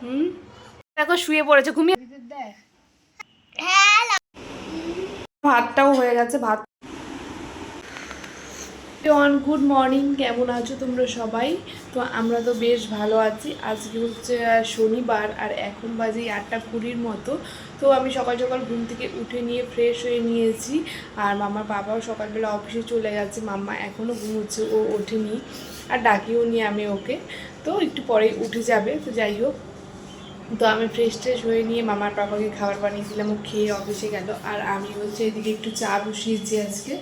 হুম? দেখো শুয়ে পড়েছে ঘুমিয়ে ভাতটাও হয়ে গেছে ভাত অন গুড মর্নিং কেমন আছো তোমরা সবাই? তো আমরা তো বেশ ভালো আছি। আজকে হচ্ছে শনিবার আর এখন বাজে আটটা কুড়ির মতো। তো আমি সকাল সকাল ঘুম থেকে উঠে নিয়ে ফ্রেশ হয়ে নিয়েছি। আর মামার বাবাও সকালবেলা অফিসে চলে গেছে। মাম্মা এখনও ঘুমোচ্ছে ও ওঠেনি। আর ডাকিও নি আমি ওকে। তো একটু পরেই উঠে যাবে। তো যাই হোক তো আমি ফ্রেশ ট্রেশ হয়ে নিয়ে মামার পাপাকে খাবার বানিয়ে দিলাম, ও খেয়ে অফিসে গেল। আর আমি হচ্ছে এদিকে একটু চা বসিয়েছি আজকে।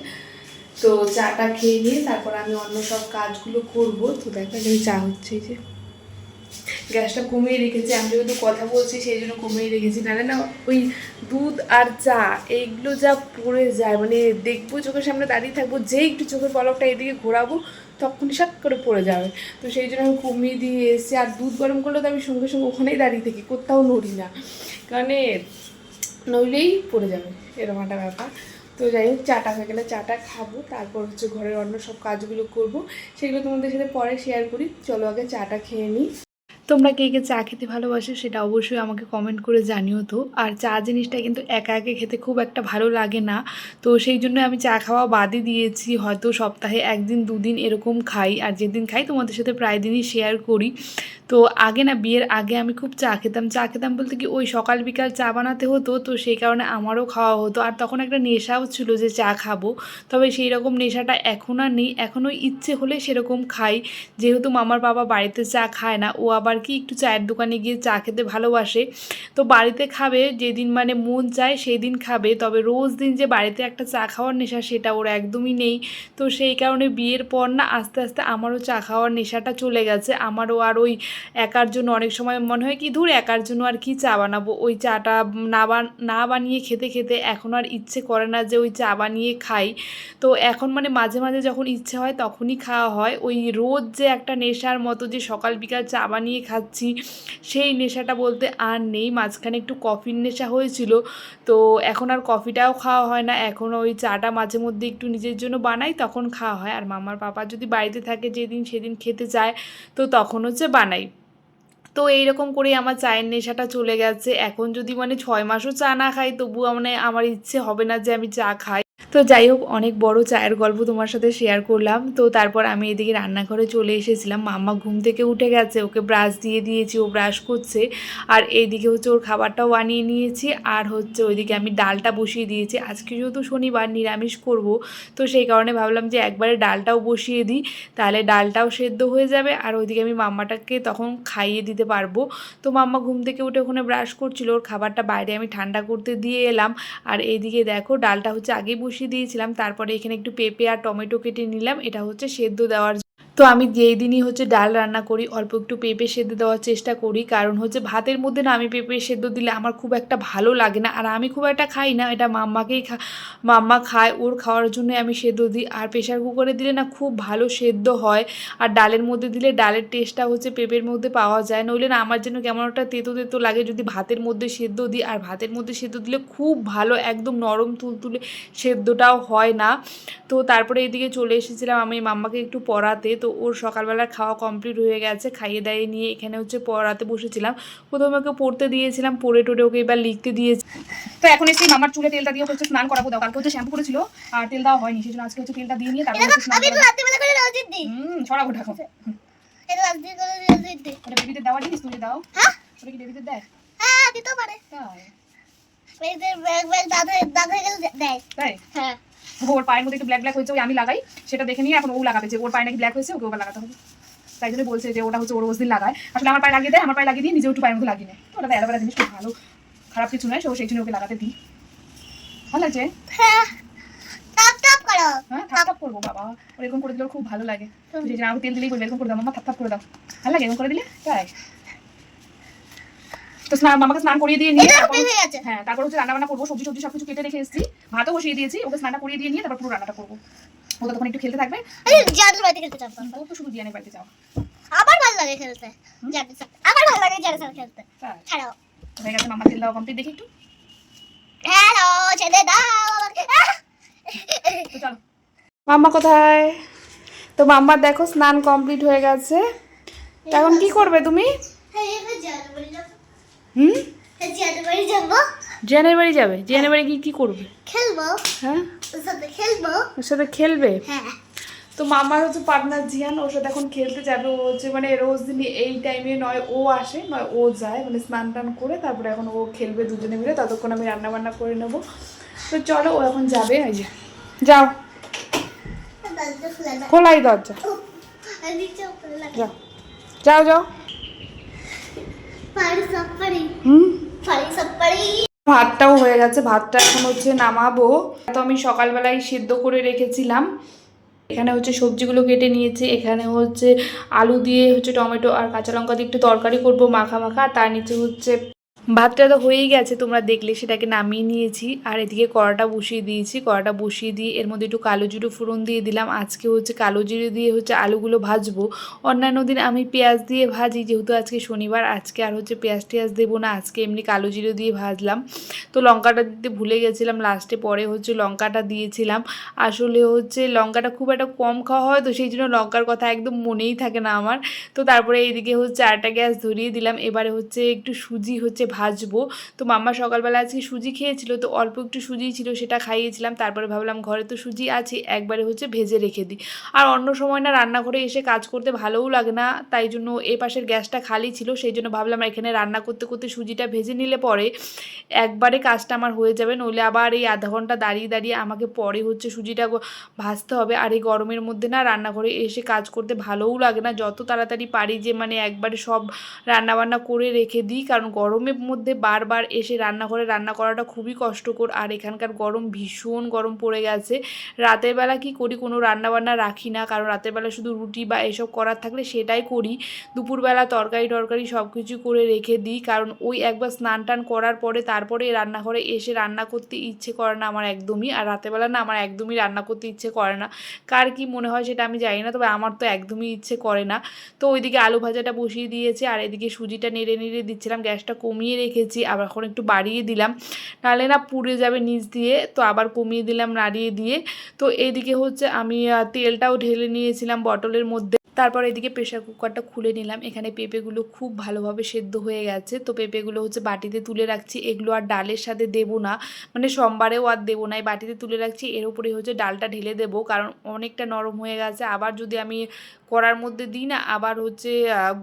তো চাটা খেয়ে নিয়ে তারপর আমি অন্য সব কাজগুলো করব। তো দেখা যায় চা হচ্ছে যে। গ্যাসটা কমিয়ে রেখেছি, আমি যেহেতু কথা বলছি, সেই জন্য কমিয়ে রেখেছি। নাহলে না ওই দুধ আর চা, এইগুলো যা পড়ে যায় মানে দেখব চোখের সামনে দাঁড়িয়ে থাকব, যেই একটু চোখের পলকটা এদিকে ঘোরাবো, তখন সাত করে পড়ে যাবে। তো সেই জন্য আমি কমিয়ে দিয়ে এসেছি, আর দুধ গরম করলে তো আমি সঙ্গে সঙ্গে ওখানেই দাঁড়িয়ে থাকি, কোথাও নড়ি না। কারণ নইলেই পড়ে যাবে এরকম একটা ব্যাপার। তো যাই হোক, চাটা হয়ে গেলে চাটা খাব, তারপর হচ্ছে ঘরের অন্য সব কাজগুলো করব। সেগুলো তোমাদের সাথে পরে শেয়ার করি। চলো আগে চাটা খেয়ে নিই। তোমরা কে কে চা খেতে ভালোবাসো সেটা অবশ্যই আমাকে কমেন্ট করে জানিও তো। আর চা জিনিসটা কিন্তু একা একা খেতে খুব একটা ভালো লাগে না। তো সেই জন্য আমি চা খাওয়া বাদই দিয়েছি। হয়তো সপ্তাহে একদিন, দুদিন এরকম খাই। আর যেদিন খাই, তোমাদের সাথে প্রায় দিনই শেয়ার করি। তো আগে না, বিয়ের আগে আমি খুব চা খেতাম। চা খেতাম বলতে কি, ওই সকাল বিকাল চা বানাতে হতো। তো সেই কারণে আমারও খাওয়া হতো। আর তখন একটা নেশাও ছিল যে চা খাব। তবে সেই রকম নেশাটা এখন আর নেই। এখনও ইচ্ছে হলে সেরকম খাই। যেহেতু মামার বাবা বাড়িতে চা খায় না, ও আবার কি একটু চায়ের দোকানে গিয়ে চা খেতে ভালোবাসে। তো বাড়িতে খাবে, যেদিন মানে মন চায় সেই দিন খাবে। তবে রোজ দিন যে বাড়িতে একটা চা খাওয়ার নেশা সেটা ওর একদমই নেই। তো সেই কারণে বিয়ের পর না আস্তে আস্তে আমারও চা খাওয়ার নেশাটা চলে গেছে। আমারও আর ওই একার জন্য অনেক সময় মনে হয় কি, ধুর একার জন্য আর কি চা বানাবো? ওই চাটা না না বানিয়ে খেতে খেতে এখন আর ইচ্ছে করে না যে ওই চা বানিয়ে খাই। তো এখন মানে মাঝে মাঝে যখন ইচ্ছে হয় তখনই খাওয়া হয়। ওই রোজ যে একটা নেশার মতো যে সকাল বিকাল চা বানিয়ে খাচ্ছি। সেই নেশাটা বলতে আর নেই। মাঝখানে একটু কফির নেশা হয়েছিল। তো এখন আর কফিটাও খাওয়া হয় না। এখন ওই চাটা মাঝে মধ্যে একটু নিজের জন্য বানাই, তখন খাওয়া হয়। আর মামার পাপা যদি বাড়িতে থাকে, যেদিন সেদিন খেতে চায় তো তখন হচ্ছে বানাই। তো এইরকম করেই আমার চায়ের নেশাটা চলে গেছে। এখন যদি মানে ছয় মাসও চা না খাই, তবুও মানে আমার ইচ্ছে হবে না যে আমি চা খাই। তো যাই হোক, অনেক বড় চায়ের গল্প তোমার সাথে শেয়ার করলাম। তো তারপর আমি এদিকে রান্নাঘরে চলে এসেছিলাম। মাম্মা ঘুম থেকে উঠে গেছে, ওকে ব্রাশ দিয়ে দিয়েছি, ও ব্রাশ করছে। আর এইদিকে হচ্ছে ওর খাবারটাও বানিয়ে নিয়েছি। আর হচ্ছে ওইদিকে আমি ডালটা বসিয়ে দিয়েছি। আজকে যেহেতু শনিবার, নিরামিষ করব, তো সেই কারণে ভাবলাম যে একবারে ডালটাও বসিয়ে দিই, তাহলে ডালটাও সেদ্ধ হয়ে যাবে। আর ওইদিকে আমি মাম্মাটাকে তখন খাইয়ে দিতে পারব। তো মাম্মা ঘুম থেকে উঠে ওখানে ব্রাশ করছিল, ওর খাবারটা বাইরে আমি ঠান্ডা করতে দিয়ে এলাম। আর এইদিকে দেখো, ডালটা হচ্ছে আগেই বসিয়ে দিয়েছিলাম তারপরে এখানে একটু পেঁপে আর টমেটো কেটে নিলাম। এটা হচ্ছে সেদ্ধ দেওয়ার তো আমি যেই দিনই হচ্ছে ডাল রান্না করি, অল্প একটু পেঁপে সেদ্ধ দেওয়ার চেষ্টা করি। কারণ হচ্ছে ভাতের মধ্যে না আমি পেঁপে সেদ্ধ দিলে আমার খুব একটা ভালো লাগে না। আর আমি খুব একটা খাই না, এটা মাম্মাকেই খা মাম্মা খায়, ওর খাওয়ার জন্য আমি সেদ্ধ দিই। আর প্রেশার কুকারে দিলে না খুব ভালো সেদ্ধ হয়। আর ডালের মধ্যে দিলে ডালের টেস্টটা হচ্ছে পেঁপের মধ্যে পাওয়া যায়। নইলে না আমার জন্য কেমন একটা তেতো তেতো লাগে যদি ভাতের মধ্যে সেদ্ধ দিই। আর ভাতের মধ্যে সেদ্ধ দিলে খুব ভালো, একদম নরম তুলতুলে সেদ্ধটাও হয় না। তো তারপরে এদিকে চলে এসেছিলাম আমি মাম্মাকে একটু পড়াতে। তো ওর সকালবেলা খাওয়া কমপ্লিট হয়ে গেছে খাইয়ে দাইয়ে নিয়ে এখানে হচ্ছে পড়াতে বসেছিলাম। প্রথমে ওকে পড়তে দিয়েছিলাম পড়ে টোরে ওকে এবার লিখতে দিয়েছি। তো এখন এসে মামার চুলে তেলটা দিয়ে হচ্ছে স্নান করাবো দাও কালকে হচ্ছে শ্যাম্পু করেছিল আর তেল দেওয়া হয়নি সেই জন্য আজকে হচ্ছে তেলটা দিয়ে নিয়ে তারপর হচ্ছে স্নান তো হুম ছড়াবো ঢাকো এটা রাত্রি করে রোজিত দিই ওটা বেবিদের দেওয়া জিনিস তুমি দাও। হ্যাঁ? ওটা কি বেবিদের দেয়? হ্যাঁ দিতে পারে। তাই। মেয়েদের ব্যাগ ব্যাগ দাদা দাদা হয়ে গেলে দেয়। তাই? হ্যাঁ। ওর পায়ের মধ্যে একটু ব্ল্যাক ব্ল্যাক হয়েছে ওই আমি লাগাই। সেটা দেখে নিয়ে এখন ও লাগাবে যে ওর পায়ে নাকি ব্ল্যাক হয়েছে ওকে ওবার লাগাতে হবে। তাই জন্য বলছে যে ওটা হচ্ছে ওর দিন লাগায়। আসলে আমার পায়ে লাগিয়ে দেয় আমার পায়ে লাগিয়ে দিয়ে নিজেও একটু পায়ের মধ্যে লাগিয়ে নেয়। তো ওটা অ্যালোভেরা জিনিস খুব ভালো। খারাপ কিছু নয় সো সেই জন্য ওকে লাগাতে দিই। ভালো লাগছে? হ্যাঁ। হ্যাঁ থাপ করব বাবা। ওর এরকম করে দিলে খুব ভালো লাগে। তো সেই তেল দিলেই বলবে এরকম করে দাও মামা থাপ থাপ করে দাও। ভালো লাগে এরকম করে দিলে? তাই। তো স্নান মামাকে স্নান করিয়ে দিয়ে নিয়ে তারপর হ্যাঁ তারপর হচ্ছে রান্না বান্না করব সবজি সবজি সবকিছু কেটে রেখে এসেছি। ভাতও বসিয়ে দিয়েছি ওকে স্নানটা করিয়ে দিয়ে নিয়ে তারপর পুরো রান্নাটা করব। ও তখন একটু খেলতে থাকবে। জাদুর বাড়িতে খেলতে চাপ ও তো শুধু দিয়ানের বাড়িতে যাও। আমার ভালো লাগে খেলতে। জাদুর সাথে। আমার ভালো লাগে জাদুর সাথে খেলতে। ছাড়াও। হয়ে গেছে মামা তেল কমপ্লিট দেখি একটু। হ্যালো ছেড়ে দাও তো চলো। মাম্মা কোথায়? তো মাম্মার দেখো স্নান কমপ্লিট হয়ে গেছে। এখন কি করবে তুমি? হ্যাঁ এবার জানুয়ারি যাব। হ্যাঁ। জানুয়ারি জিয়ানের গিয়ে কী করবে? খেলব। হ্যাঁ? ওর সাথে খেলব। ওর সাথে খেলবে? হ্যাঁ। তো মামার হচ্ছে পার্টনার জিয়ান ওর সাথে এখন খেলতে যাবে। ও হচ্ছে মানে রোজ দিনই এই টাইমে নয় ও আসে নয় ও যায়। মানে স্নান টান করে তারপরে এখন ও খেলবে দুজনে মিলে। ততক্ষণ আমি রান্না বান্না করে নেব। তো চলো ও এখন যাবে এই যে। যাও। না খোলাই দরজা। যাও। যাও যাও। হুম? ভাতটাও হয়ে গেছে, ভাতটা এখন হচ্ছে নামাবো। তো আমি সকালবেলায় সিদ্ধ করে রেখেছিলাম। এখানে হচ্ছে সবজিগুলো কেটে নিয়েছি, এখানে হচ্ছে আলু দিয়ে হচ্ছে টমেটো আর কাঁচা লঙ্কা দিয়ে একটু তরকারি করব, মাখা মাখা তার নিচে হচ্ছে ভাতটা তো হয়েই গেছে, তোমরা দেখলে, সেটাকে নামিয়ে নিয়েছি। আর এদিকে কড়াটা বসিয়ে দিয়েছি, কড়াটা বসিয়ে দিয়ে এর মধ্যে একটু কালো জিরো ফোড়ন দিয়ে দিলাম। আজকে হচ্ছে কালো জিরে দিয়ে হচ্ছে আলুগুলো ভাজবো। অন্যান্য দিন আমি পেঁয়াজ দিয়ে ভাজি, যেহেতু আজকে শনিবার, আজকে আর হচ্ছে পেঁয়াজ টেয়াজ দেবো না, আজকে এমনি কালো জিরে দিয়ে ভাজলাম। তো লঙ্কাটা দিতে ভুলে গেছিলাম লাস্টে পরে হচ্ছে লঙ্কাটা দিয়েছিলাম। আসলে হচ্ছে লঙ্কাটা খুব একটা কম খাওয়া হয়, তো সেই জন্য লঙ্কার কথা একদম মনেই থাকে না আমার। তো তারপরে এইদিকে হচ্ছে আটা গ্যাস ধরিয়ে দিলাম, এবারে হচ্ছে একটু সুজি হচ্ছে ভাজবো। তো মাম্মা সকালবেলা আজকে সুজি খেয়েছিল, তো অল্প একটু সুজি ছিল সেটা খাইয়েছিলাম, তারপরে ভাবলাম ঘরে তো সুজি আছে, একবারে হচ্ছে ভেজে রেখে দিই। আর অন্য সময় না রান্নাঘরে এসে কাজ করতে ভালোও লাগে না, তাই জন্য এ পাশের গ্যাসটা খালি ছিল, সেই জন্য ভাবলাম এখানে রান্না করতে করতে সুজিটা ভেজে নিলে পরে একবারে কাজটা আমার হয়ে যাবে, নইলে আবার এই আধা ঘণ্টা দাঁড়িয়ে দাঁড়িয়ে আমাকে পরে হচ্ছে সুজিটা ভাজতে হবে। আর এই গরমের মধ্যে না রান্নাঘরে এসে কাজ করতে ভালোও লাগে না, যত তাড়াতাড়ি পারি যে মানে একবারে সব রান্নাবান্না করে রেখে দিই, কারণ গরমের মধ্যে বারবার এসে রান্নাঘরে রান্না করাটা খুবই কষ্টকর। আর এখানকার গরম ভীষণ গরম পড়ে গেছে। রাতের বেলা কি করি? কোনো রান্নাবান্না রাখি না। কারণ রাতের বেলা শুধু রুটি বা এসব করার থাকলে সেটাই করি। দুপুরবেলা তরকারি টরকারি সব কিছু করে রেখে দিই। কারণ ওই একবার স্নান টান করার পরে তারপরে রান্নাঘরে এসে রান্না করতে ইচ্ছে করে না আমার একদমই। আর রাতেরবেলা না আমার একদমই রান্না করতে ইচ্ছে করে না। কার কি মনে হয় সেটা আমি জানি না। তবে আমার তো একদমই ইচ্ছে করে না। তো ওইদিকে আলু ভাজাটা বসিয়ে দিয়েছে। আর এদিকে সুজিটা নেড়ে নেড়ে দিচ্ছিলাম। গ্যাসটা কমিয়ে রেখেছি, আবার এখন একটু বাড়িয়ে দিলাম। নাহলে না পুড়ে যাবে নিচ দিয়ে, তো আবার কমিয়ে দিলাম নাড়িয়ে দিয়ে। তো এদিকে হচ্ছে আমি তেলটাও ঢেলে নিয়েছিলাম বটলের মধ্যে। তারপর এদিকে প্রেশার কুকারটা খুলে নিলাম। এখানে পেঁপেগুলো খুব ভালোভাবে সেদ্ধ হয়ে গেছে। তো পেঁপেগুলো হচ্ছে বাটিতে তুলে রাখছি। এগুলো আর ডালের সাথে দেবো না। মানে সোমবারেও আর দেবো না। এই বাটিতে তুলে রাখছি। এর উপরে হচ্ছে ডালটা ঢেলে দেবো। কারণ অনেকটা নরম হয়ে গেছে। আবার যদি আমি করার মধ্যে দিই না, আবার হচ্ছে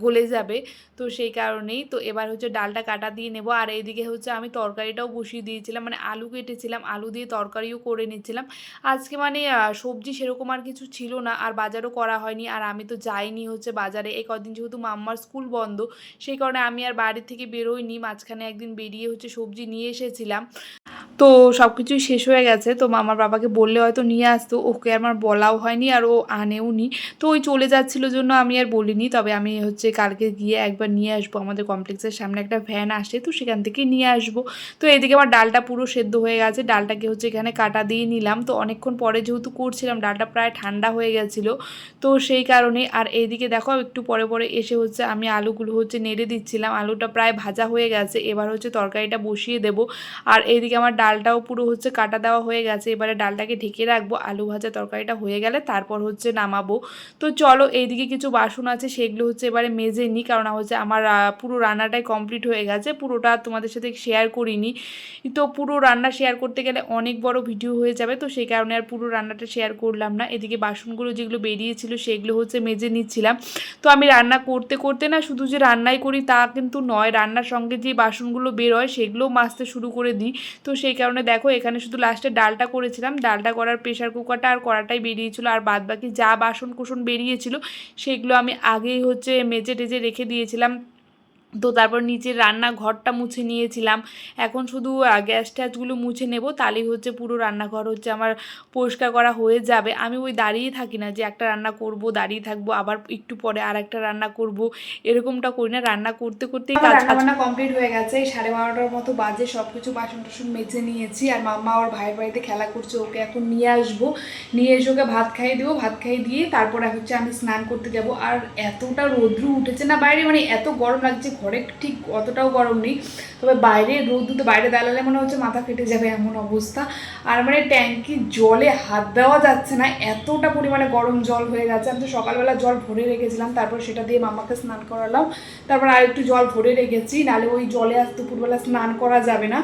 গলে যাবে। তো সেই কারণেই তো এবার হচ্ছে ডালটা কাটা দিয়ে নেব। আর এইদিকে হচ্ছে আমি তরকারিটাও বসিয়ে দিয়েছিলাম। মানে আলু কেটেছিলাম। আলু দিয়ে তরকারিও করে নিচ্ছিলাম। আজকে মানে সবজি সেরকম আর কিছু ছিল না। আর বাজারও করা হয়নি। আর আমি তো যাইনি হচ্ছে বাজারে। এই কদিন যেহেতু মাম্মার স্কুল বন্ধ, সেই কারণে আমি আর বাড়ি থেকে বেরোইনি। মাঝখানে একদিন বেরিয়ে হচ্ছে সবজি নিয়ে এসেছিলাম। তো সব কিছুই শেষ হয়ে গেছে। তো মামার বাবাকে বললে হয়তো নিয়ে আসতো। ওকে আমার বলাও হয়নি আর ও আনেও নি। তো ওই চলে যাচ্ছিল জন্য আমি আর বলিনি। তবে আমি হচ্ছে কালকে গিয়ে একবার নিয়ে আসব। আমাদের কমপ্লেক্সের সামনে একটা ভ্যান আসে, তো সেখান থেকে নিয়ে আসব। তো এদিকে আমার ডালটা পুরো সেদ্ধ হয়ে গেছে। ডালটাকে হচ্ছে এখানে কাটা দিয়ে নিলাম। তো অনেকক্ষণ পরে যেহেতু করছিলাম, ডালটা প্রায় ঠান্ডা হয়ে গেছিল। তো সেই কারণে আর এইদিকে দেখো একটু পরে পরে এসে হচ্ছে আমি আলুগুলো হচ্ছে নেড়ে দিচ্ছিলাম। আলুটা প্রায় ভাজা হয়ে গেছে। এবার হচ্ছে তরকারিটা বসিয়ে দেবো। আর এইদিকে আমার ডালটাও পুরো হচ্ছে কাটা দেওয়া হয়ে গেছে। এবারে ডালটাকে ঢেকে রাখব। আলু ভাজা তরকারিটা হয়ে গেলে তারপর হচ্ছে নামাবো। তো চলো এইদিকে কিছু বাসন আছে, সেগুলো হচ্ছে এবারে মেজে নিই। কারণ হচ্ছে আমার পুরো রান্নাটাই কমপ্লিট হয়ে গেছে। পুরোটা তোমাদের সাথে শেয়ার করিনি। তো পুরো রান্না শেয়ার করতে গেলে অনেক বড় ভিডিও হয়ে যাবে। তো সেই কারণে আর পুরো রান্নাটা শেয়ার করলাম না। এদিকে বাসনগুলো যেগুলো বেরিয়েছিল, সেগুলো হচ্ছে মেজে নিচ্ছিলাম। তো আমি রান্না করতে করতে না শুধু যে রান্নাই করি তা কিন্তু নয়, রান্নার সঙ্গে যে বাসনগুলো বেরোয় সেগুলোও মাজতে শুরু করে দিই। তো সেই কারণে দেখো এখানে শুধু লাস্টে ডালটা করেছিলাম। ডালটা করার প্রেশার কুকারটা আর কড়াটাই বেরিয়েছিল। আর বাদ বাকি যা বাসন কুসন বেরিয়েছিল সেগুলো আমি আগেই হচ্ছে মেজে টেজে রেখে দিয়েছিলাম। তো তারপর নিচের রান্নাঘরটা মুছে নিয়েছিলাম। এখন শুধু গ্যাস ট্যাসগুলো মুছে নেব তাহলেই হচ্ছে পুরো রান্নাঘর হচ্ছে আমার পরিষ্কার করা হয়ে যাবে। আমি ওই দাঁড়িয়ে থাকি না যে একটা রান্না করব দাঁড়িয়ে থাকব আবার একটু পরে আর একটা রান্না করব। এরকমটা করি না রান্না করতে করতেই কাজ রান্না কমপ্লিট হয়ে গেছে সাড়ে বারোটার মতো বাজে সব কিছু বাসন টাসন মেজে নিয়েছি আর মাম্মা ওর ভাইয়ের বাড়িতে খেলা করছে ওকে এখন নিয়ে আসব। নিয়ে এসে ওকে ভাত খাইয়ে দেবো ভাত খাইয়ে দিয়ে তারপরে হচ্ছে আমি স্নান করতে যাব। আর এতটা রৌদ্র উঠেছে না বাইরে মানে এত গরম লাগছে ঘরে ঠিক অতটাও গরম নেই। তবে বাইরে রোদ তো বাইরে দাঁড়ালে মনে হচ্ছে মাথা ফেটে যাবে এমন অবস্থা। আর মানে ট্যাঙ্কি জলে হাত দেওয়া যাচ্ছে না, এতটা পরিমাণে গরম জল হয়ে গেছে। আমি তো সকালবেলা জল ভরে রেখেছিলাম, তারপর সেটা দিয়ে মামাকে স্নান করালাম। তারপর আর একটু জল ভরে রেখেছি, নাহলে ওই জলে আজ দুপুরবেলা স্নান করা যাবে না।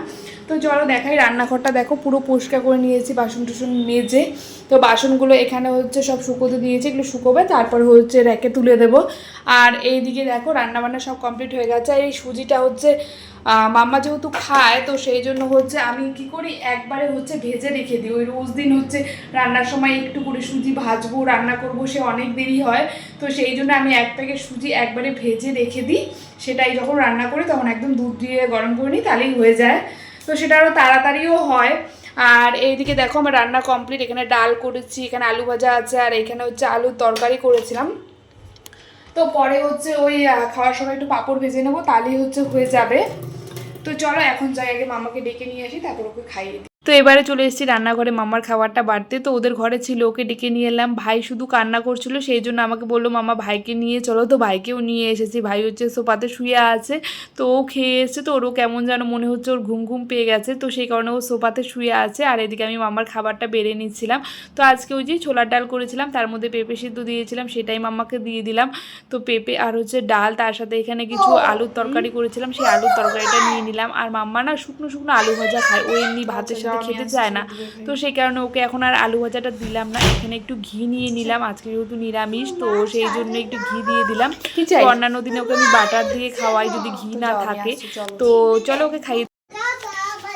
তো চলো দেখাই, রান্নাঘরটা দেখো, পুরো পরিষ্কার করে নিয়েছি, বাসন টুসন মেজে। তো বাসনগুলো এখানে হচ্ছে সব শুকোতে দিয়েছি, এগুলো শুকোবে, তারপর হচ্ছে র্যাকে তুলে দেবো। আর এইদিকে দেখো, রান্নাবান্না সব কমপ্লিট হয়ে গেছে, আর এই সুজিটা হচ্ছে মাম্মা যেহেতু খায়, তো সেই জন্য হচ্ছে আমি কি করি, একবারে হচ্ছে ভেজে রেখে দিই। ওই রোজ দিন হচ্ছে রান্নার সময় একটু করে সুজি ভাজবো, রান্না করব, সে অনেক দেরি হয়। তো সেই জন্য আমি এক প্যাকেট সুজি একবারে ভেজে রেখে দিই, সেটাই যখন রান্না করি, তখন একদম দুধ দিয়ে গরম করে নিই, তাহলেই হয়ে যায়। তো সেটা আরও তাড়াতাড়িও হয়। আর এইদিকে দেখো আমার রান্না কমপ্লিট এখানে ডাল করেছি, এখানে আলু ভাজা আছে, আর এখানে হচ্ছে আলুর তরকারি করেছিলাম। তো পরে হচ্ছে ওই খাওয়ার সময় একটু পাপড় ভেজে নেব, তাহলেই হচ্ছে হয়ে যাবে। তো চলো এখন যাই, আগে মামাকে ডেকে নিয়ে আসি, তারপর ওকে খাইয়ে তো এবারে চলে এসেছি রান্নাঘরে, মামার খাবারটা বাড়তে। তো ওদের ঘরে ছিল, ওকে ডেকে নিয়ে এলাম। ভাই শুধু কান্না করছিল, সেই জন্য আমাকে বলল, মামা, ভাইকে নিয়ে চলো তো, ভাইকেও নিয়ে এসেছি। ভাই হচ্ছে সোফাতে শুয়ে আছে, তো ও খেয়ে এসছে, তো ওরও কেমন যেন মনে হচ্ছে ওর ঘুম ঘুম পেয়ে গেছে। তো সেই কারণে ও সোফাতে শুয়ে আছে, আর এদিকে আমি মামার খাবারটা বেড়ে নিচ্ছিলাম। তো আজকে ওই যে ছোলার ডাল করেছিলাম, তার মধ্যে পেঁপে সিদ্ধ দিয়েছিলাম, সেটাই মামাকে দিয়ে দিলাম। তো পেঁপে আর হচ্ছে ডাল, তার সাথে এখানে কিছু আলুর তরকারি করেছিলাম, সেই আলুর তরকারিটা নিয়ে নিলাম। আর মাম্মা না শুকনো শুকনো আলু ভাজা খায়, ও এমনি ভাতের সাথে খেতে চায় না। তো সেই কারণে ওকে এখন আর আলু ভাজাটা দিলাম না। এখানে একটু ঘি নিয়ে নিলাম। আজকে যেহেতু নিরামিষ তো সেই জন্য একটু ঘি দিয়ে দিলাম। তো অন্যান্য দিনে ওকে আমি বাটার দিয়ে খাওয়াই যদি ঘি না থাকে। তো চলো ওকে খাই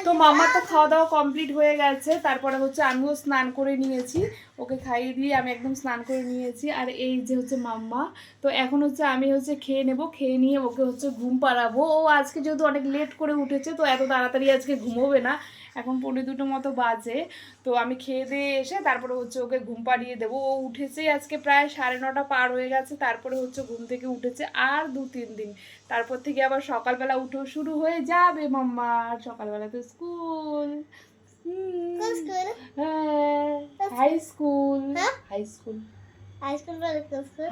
তো মামা তো খাওয়া দাওয়া কমপ্লিট হয়ে গেছে। তারপরে হচ্ছে আমিও স্নান করে নিয়েছি। ওকে খাইয়ে দিয়ে আমি একদম স্নান করে নিয়েছি। আর এই যে হচ্ছে মাম্মা তো এখন হচ্ছে আমি হচ্ছে খেয়ে নেব। খেয়ে নিয়ে ওকে হচ্ছে ঘুম পাড়াবো। ও আজকে যেহেতু অনেক লেট করে উঠেছে তো এত তাড়াতাড়ি আজকে ঘুমোবে না। এখন পনেরো দুটো মতো বাজে। তো আমি খেয়ে দিয়ে এসে তারপরে হচ্ছে ওকে ঘুম পাড়িয়ে দেবো। ও উঠেছে আজকে প্রায় সাড়ে নটা পার হয়ে গেছে তারপরে হচ্ছে ঘুম থেকে উঠেছে আর দু তিন দিন। তারপর থেকে আবার সকালবেলা উঠেও শুরু হয়ে যাবে মাম্মা। আর সকালবেলা তো স্কুল। High school. হ্যাঁ? High school. বলে স্কুল।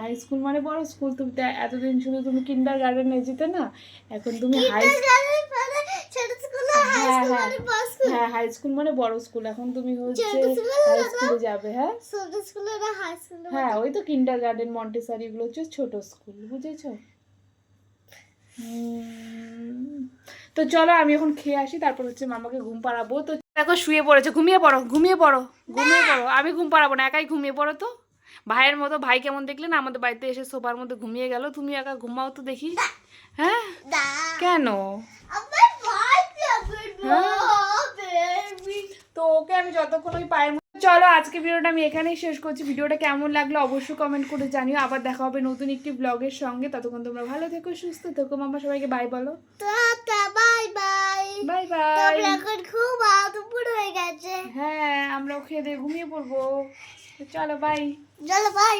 হাই স্কুল মানে বড় স্কুল তুমি এতদিন শুধু তুমি কিন্ডার গার্ডেনে যেতে না এখন তুমি হাই ছোট স্কুল হ্যাঁ, হাইস্কুল হ্যাঁ। মানে বড় স্কুল হ্যাঁ হাই স্কুল মানে বড় স্কুল এখন তুমি হচ্ছে হাই স্কুলে যাবে হ্যাঁ? স্কুল হাই স্কুল হ্যাঁ ওই তো কিন্ডার গার্ডেন মন্টেসারি এগুলো হচ্ছে ছোট স্কুল বুঝেছ? তো চলো আমি এখন খেয়ে আসি তারপর হচ্ছে মামাকে ঘুম পাড়াবো। তো দেখো শুয়ে পড়েছে ঘুমিয়ে পড়ো ঘুমিয়ে পড়ো ঘুমিয়ে পড়ো। আমি ঘুম পাড়াবো না একাই ঘুমিয়ে পড়ো তো? ভাইয়ের মতো ভাই কেমন দেখলে না আমাদের বাড়িতে এসে সোফার মধ্যে ঘুমিয়ে গেল? তুমি একা ঘুমাও তো দেখি। হ্যাঁ? কেন? হ্যাঁ? তো ওকে আমি যতক্ষণ ওই পায়ের চলো আজকে ভিডিওটা আমি এখানেই শেষ করছি। ভিডিওটা কেমন লাগল অবশ্যই কমেন্ট করে জানিও। আবার দেখা হবে নতুন একটি ব্লগের সঙ্গে। ততক্ষণ তোমরা ভালো থেকো সুস্থ থেকো। মামা সবাইকে বাই বলো। বাই বাই এখন খুব আতুপুর হয়ে গেছে। হ্যাঁ আমরাও খেয়ে দিয়ে ঘুমিয়ে পড়ব। চলো বাই চলো বাই